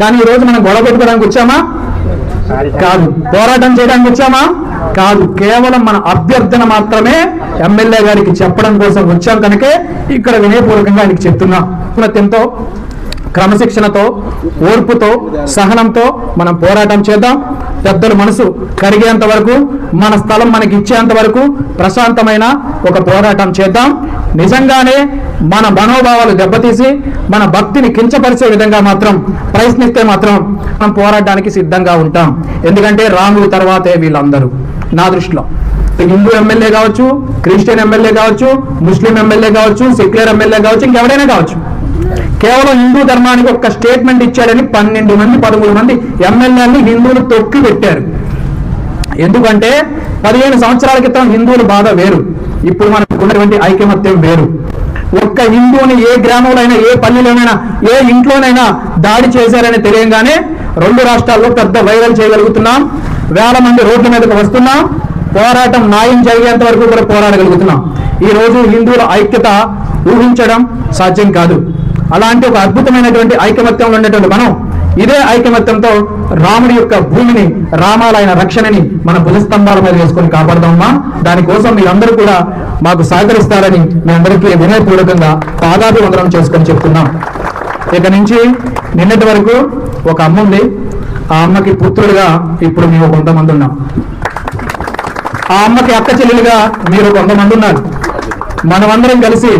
కానీ ఈ రోజు మనం గొడవ పెట్టుకోవడానికి వచ్చామా? కాదు. పోరాటం చేయడానికి వచ్చామా? కాదు. కేవలం మన అభ్యర్థన మాత్రమే ఎమ్మెల్యే గారికి చెప్పడం కోసం వచ్చాం కనుకే ఇక్కడ వినయపూర్వకంగా ఆయనకి చెప్తున్నా. ఎంతో క్రమశిక్షణతో ఓర్పుతో సహనంతో మనం పోరాటం చేద్దాం. పెద్దల మనసు కరిగేంత వరకు మన స్థలం మనకి ఇచ్చేంత వరకు ప్రశాంతమైన ఒక పోరాటం చేద్దాం. నిజంగానే మన మనోభావాలు దెబ్బతీసి మన భక్తిని కించపరిచే విధంగా మాత్రం ప్రయత్నిస్తే మాత్రం మనం పోరాటానికి సిద్ధంగా ఉంటాం. ఎందుకంటే రాముడు తర్వాతే వీళ్ళందరూ. నా దృష్టిలో. హిందూ ఎమ్మెల్యే కావచ్చు క్రిస్టియన్ ఎమ్మెల్యే కావచ్చు ముస్లిం ఎమ్మెల్యే కావచ్చు సెక్యులర్ ఎమ్మెల్యే కావచ్చు ఇంకెవడైనా కావచ్చు. కేవలం హిందూ ధర్మానికి ఒక స్టేట్మెంట్ ఇచ్చాడని పన్నెండు మంది పదమూడు మంది ఎమ్మెల్యేని హిందువులు తొక్కి పెట్టారు. ఎందుకంటే పదిహేను సంవత్సరాల క్రితం హిందువుల బాధ వేరు. ఇప్పుడు మనకు ఉన్నటువంటి ఐకమత్యం వేరు. ఒక్క హిందువుని ఏ గ్రామంలోనైనా ఏ పల్లెలోనైనా ఏ ఇంట్లోనైనా దాడి చేశారని తెలియంగానే రెండు రాష్ట్రాల్లో పెద్ద వైరల్ చేయగలుగుతున్నాం. వేల మంది రోడ్ల మీదకు వస్తున్నాం. పోరాటం న్యాయం జరిగేంత వరకు కూడా పోరాడగలుగుతున్నాం. ఈ రోజు హిందువుల ఐక్యత ఊహించడం సాధ్యం కాదు. అలాంటి ఒక అద్భుతమైనటువంటి ఐకమత్యంలో ఉండేటువంటి మనం ఇదే ఐకమత్యంతో రాముడి యొక్క భూమిని రామాలయన రక్షణని మన భుజస్తంభాల మీద వేసుకొని కాపాడదామా దానికోసం మీరందరూ కూడా మాకు సహకరిస్తారని మీ అందరికీ వినయపూర్వకంగా పాదాభివందనం చేసుకొని చెప్తున్నాం. ఇక నుంచి నిన్నటి వరకు ఒక అమ్మ ఉంది. ఆ అమ్మకి పుత్రులుగా ఇప్పుడు మేము కొంతమంది ఉన్నాం. ఆ అమ్మకి అక్క చెల్లెలుగా మీరు కొంతమంది ఉన్నారు. మనమందరం కలిసి